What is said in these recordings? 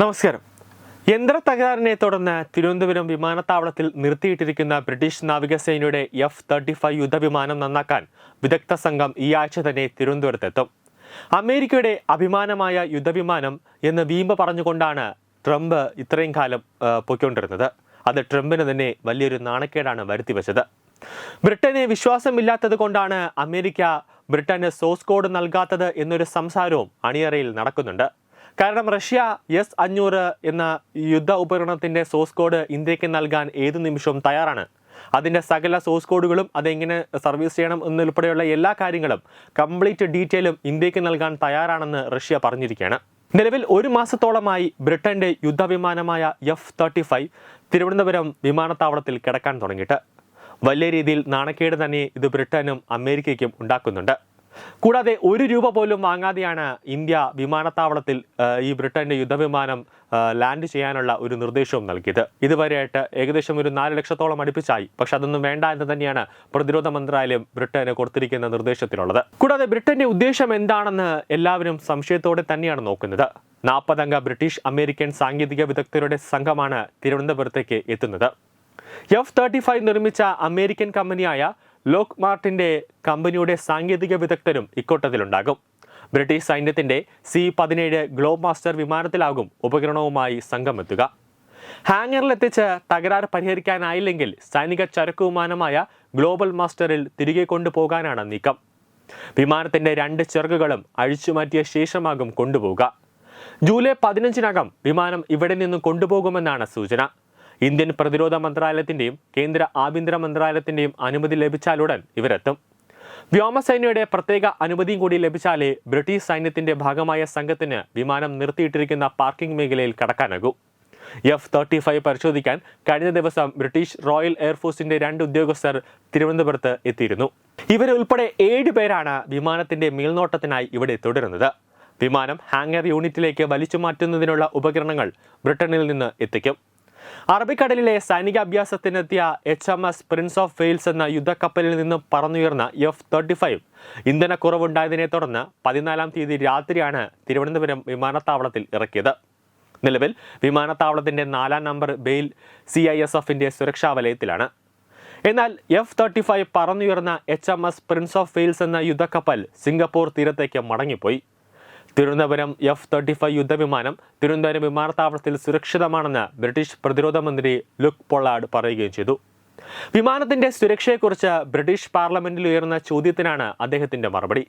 നമസ്കാരം. യന്ത്ര തകരാറിനെ തുടർന്ന് തിരുവനന്തപുരം വിമാനത്താവളത്തിൽ നിർത്തിയിട്ടിരിക്കുന്ന ബ്രിട്ടീഷ് നാവികസേനയുടെ എഫ് തേർട്ടി ഫൈവ് യുദ്ധവിമാനം നന്നാക്കാൻ വിദഗ്ധ സംഘം ഈ ആഴ്ച തന്നെ തിരുവനന്തപുരത്തെത്തും. അമേരിക്കയുടെ അഭിമാനമായ യുദ്ധവിമാനം എന്ന് വീമ്പ് പറഞ്ഞുകൊണ്ടാണ് ട്രംപ് ഇത്രയും കാലം പൊയ്ക്കൊണ്ടിരുന്നത്. അത് ട്രംപിന് തന്നെ വലിയൊരു നാണക്കേടാണ് വരുത്തിവെച്ചത് ബ്രിട്ടനെ വിശ്വാസമില്ലാത്തത് കൊണ്ടാണ് അമേരിക്ക ബ്രിട്ടന് സോഴ്സ് കോഡ് നൽകാത്തത് എന്നൊരു സംസാരവും അണിയറയിൽ നടക്കുന്നുണ്ട്. കാരണം റഷ്യ എസ് അഞ്ഞൂറ് എന്ന യുദ്ധ ഉപകരണത്തിന്റെ സോഴ്സ് കോഡ് ഇന്ത്യയ്ക്ക് നൽകാൻ ഏത് നിമിഷവും തയ്യാറാണ്? അതിന്റെ സകല സോഴ്സ് കോഡുകളും അതെങ്ങനെ സർവീസ് ചെയ്യണം എന്നുൾപ്പെടെയുള്ള എല്ലാ കാര്യങ്ങളും കംപ്ലീറ്റ് ഡീറ്റെയിലും ഇന്ത്യയ്ക്ക് നൽകാൻ തയ്യാറാണെന്ന് റഷ്യ പറഞ്ഞിരിക്കുകയാണ്. നിലവിൽ ഒരു മാസത്തോളമായി ബ്രിട്ടന്റെ യുദ്ധവിമാനമായ എഫ് തേർട്ടി ഫൈവ് തിരുവനന്തപുരം വിമാനത്താവളത്തിൽ കിടക്കാൻ തുടങ്ങിയിട്ട്. വലിയ രീതിയിൽ നാണക്കേട് തന്നെ ഇത് ബ്രിട്ടനും അമേരിക്കയ്ക്കും ഉണ്ടാക്കുന്നുണ്ട്. കൂടാതെ ഒരു രൂപ പോലും വാങ്ങാതെയാണ് ഇന്ത്യ വിമാനത്താവളത്തിൽ ഈ ബ്രിട്ടന്റെ യുദ്ധവിമാനം ലാൻഡ് ചെയ്യാനുള്ള ഒരു നിർദ്ദേശവും നൽകിയത്. ഇതുവരെയായിട്ട് ഏകദേശം ഒരു നാല് ലക്ഷത്തോളം അടുപ്പിച്ചായി. പക്ഷെ അതൊന്നും വേണ്ട എന്ന് തന്നെയാണ് പ്രതിരോധ മന്ത്രാലയം ബ്രിട്ടന് കൊടുത്തിരിക്കുന്ന നിർദ്ദേശത്തിലുള്ളത്. കൂടാതെ ബ്രിട്ടന്റെ ഉദ്ദേശം എന്താണെന്ന് എല്ലാവരും സംശയത്തോടെ തന്നെയാണ് നോക്കുന്നത്. നാൽപ്പതംഗ ബ്രിട്ടീഷ് അമേരിക്കൻ സാങ്കേതിക വിദഗ്ധരുടെ സംഘമാണ് തിരുവനന്തപുരത്തേക്ക് എത്തുന്നത്. എഫ് തേർട്ടി ഫൈവ് നിർമ്മിച്ച അമേരിക്കൻ കമ്പനിയായ ലോക്ക് മാർട്ടിന്റെ കമ്പനിയുടെ സാങ്കേതിക വിദഗ്ധരും ഇക്കൂട്ടത്തിലുണ്ടാകും. ബ്രിട്ടീഷ് സൈന്യത്തിന്റെ സി പതിനേഴ് ഗ്ലോബ് മാസ്റ്റർ വിമാനത്തിലാകും ഉപകരണവുമായി സംഘമെത്തുക ഹാങ്ങറിലെത്തിച്ച് തകരാർ പരിഹരിക്കാനായില്ലെങ്കിൽ സൈനിക ചരക്കു വിമാനമായ ഗ്ലോബൽ മാസ്റ്ററിൽ തിരികെ കൊണ്ടുപോകാനാണ് നീക്കം. വിമാനത്തിന്റെ രണ്ട് ചിറകുകളും അഴിച്ചുമാറ്റിയ ശേഷമാകും കൊണ്ടുപോകുക ജൂലൈ പതിനഞ്ചിനകം വിമാനം ഇവിടെ നിന്ന് കൊണ്ടുപോകുമെന്നാണ് സൂചന. ഇന്ത്യൻ പ്രതിരോധ മന്ത്രാലയത്തിന്റെയും കേന്ദ്ര ആഭ്യന്തര മന്ത്രാലയത്തിന്റെയും അനുമതി ലഭിച്ചാലുടൻ ഇവരെത്തും. വ്യോമസേനയുടെ പ്രത്യേക അനുമതിയും കൂടി ലഭിച്ചാലേ ബ്രിട്ടീഷ് സൈന്യത്തിന്റെ ഭാഗമായ സംഘത്തിന് വിമാനം നിർത്തിയിട്ടിരിക്കുന്ന പാർക്കിംഗ് മേഖലയിൽ കടക്കാനാകൂ. എഫ് തേർട്ടി ഫൈവ് പരിശോധിക്കാൻ കഴിഞ്ഞ ദിവസം ബ്രിട്ടീഷ് റോയൽ എയർഫോഴ്സിന്റെ രണ്ട് ഉദ്യോഗസ്ഥർ തിരുവനന്തപുരത്ത് എത്തിയിരുന്നു. ഇവരുൾപ്പെടെ ഏഴ് പേരാണ് വിമാനത്തിന്റെ മേൽനോട്ടത്തിനായി ഇവിടെ തുടരുന്നത്. വിമാനം ഹാങ്ങർ യൂണിറ്റിലേക്ക് വലിച്ചു മാറ്റുന്നതിനുള്ള ഉപകരണങ്ങൾ ബ്രിട്ടനിൽ നിന്ന് എത്തിക്കും. അറബിക്കടലിലെ സൈനിക അഭ്യാസത്തിനെത്തിയ H M S Prince of Wales എന്ന യുദ്ധക്കപ്പലിൽ നിന്ന് പറന്നുയർന്ന എഫ് തേർട്ടി ഫൈവ് ഇന്ധനക്കുറവുണ്ടായതിനെ തുടർന്ന് പതിനാലാം തീയതി രാത്രിയാണ് തിരുവനന്തപുരം വിമാനത്താവളത്തിൽ ഇറക്കിയത്. നിലവിൽ വിമാനത്താവളത്തിന്റെ നാലാം number bail C I S എഫിന്റെ സുരക്ഷാ വലയത്തിലാണ് എന്നാൽ F thirty five പറന്നുയർന്ന H M S Prince of Wales എന്ന യുദ്ധക്കപ്പൽ സിംഗപ്പൂർ തീരത്തേക്ക് മടങ്ങിപ്പോയി. തിരുവനന്തപുരം എഫ് തേർട്ടി ഫൈവ് യുദ്ധവിമാനം തിരുവനന്തപുരം വിമാനത്താവളത്തിൽ സുരക്ഷിതമാണെന്ന് ബ്രിട്ടീഷ് പ്രതിരോധ മന്ത്രി ലുക്ക് പൊള്ളാഡ് പറയുകയും ചെയ്തു. വിമാനത്തിന്റെ സുരക്ഷയെക്കുറിച്ച് ബ്രിട്ടീഷ് പാർലമെന്റിൽ ഉയർന്ന ചോദ്യത്തിനാണ് അദ്ദേഹത്തിന്റെ മറുപടി.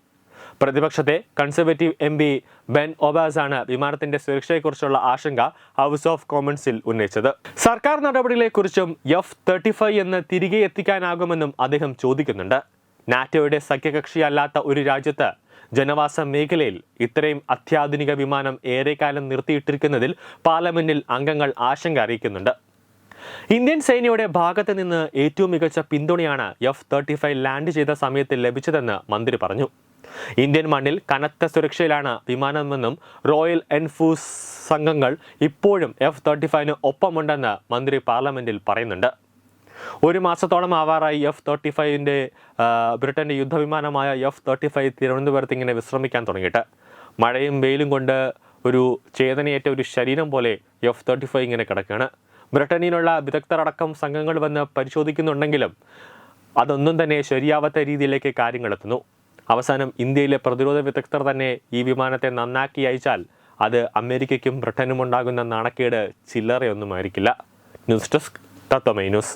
പ്രതിപക്ഷത്തെ കൺസർവേറ്റീവ് എം പി ബെൻ ഒബാസ് ആണ് വിമാനത്തിന്റെ സുരക്ഷയെക്കുറിച്ചുള്ള ആശങ്ക ഹൗസ് ഓഫ് കോമൺസിൽ ഉന്നയിച്ചത്. സർക്കാർ നടപടികളെക്കുറിച്ചും എഫ് തേർട്ടി ഫൈവ് എന്ന് തിരികെ എത്തിക്കാനാകുമെന്നും അദ്ദേഹം ചോദിക്കുന്നുണ്ട്. നാറ്റോയുടെ സഖ്യകക്ഷിയല്ലാത്ത ഒരു രാജ്യത്ത് ജനവാസ മേഖലയിൽ ഇത്രയും അത്യാധുനിക വിമാനം ഏറെക്കാലം നിർത്തിയിട്ടിരിക്കുന്നതിൽ പാർലമെന്റിൽ അംഗങ്ങൾ ആശങ്ക അറിയിക്കുന്നുണ്ട്. ഇന്ത്യൻ സേനയുടെ ഭാഗത്ത് നിന്ന് ഏറ്റവും മികച്ച പിന്തുണയാണ് എഫ് തേർട്ടി ഫൈവ് ലാൻഡ് ചെയ്ത സമയത്ത് ലഭിച്ചതെന്ന് മന്ത്രി പറഞ്ഞു. ഇന്ത്യൻ മണ്ണിൽ കനത്ത സുരക്ഷയിലാണ് വിമാനമെന്നും റോയൽ എൻഫോഴ്സ് സംഘങ്ങൾ ഇപ്പോഴും എഫ് തേർട്ടി ഫൈവിന് ഒപ്പമുണ്ടെന്ന് മന്ത്രി പാർലമെന്റിൽ പറയുന്നുണ്ട്. ഒരു മാസത്തോളം ആവാറായി എഫ് തേർട്ടി ഫൈവിന്റെ ബ്രിട്ടന്റെ യുദ്ധവിമാനമായ എഫ് തേർട്ടി ഫൈവ് തിരുവനന്തപുരത്ത് ഇങ്ങനെ വിശ്രമിക്കാൻ തുടങ്ങിയിട്ട്. മഴയും വെയിലും കൊണ്ട് ഒരു ചേതനയേറ്റ ഒരു ശരീരം പോലെ എഫ് തേർട്ടി ഫൈവ് ഇങ്ങനെ കിടക്കുകയാണ് ബ്രിട്ടനിലുള്ള വിദഗ്ധരടക്കം സംഘങ്ങൾ വന്ന് പരിശോധിക്കുന്നുണ്ടെങ്കിലും അതൊന്നും തന്നെ ശരിയാവാത്ത രീതിയിലേക്ക് കാര്യങ്ങൾ എത്തുന്നു. അവസാനം ഇന്ത്യയിലെ പ്രതിരോധ വിദഗ്ധർ തന്നെ ഈ വിമാനത്തെ നന്നാക്കി അയച്ചാൽ അത് അമേരിക്കയ്ക്കും ബ്രിട്ടനും ഉണ്ടാകുന്ന നാണക്കേട് ചില്ലറയൊന്നുമായിരിക്കില്ല. News desk Tatwamayi news.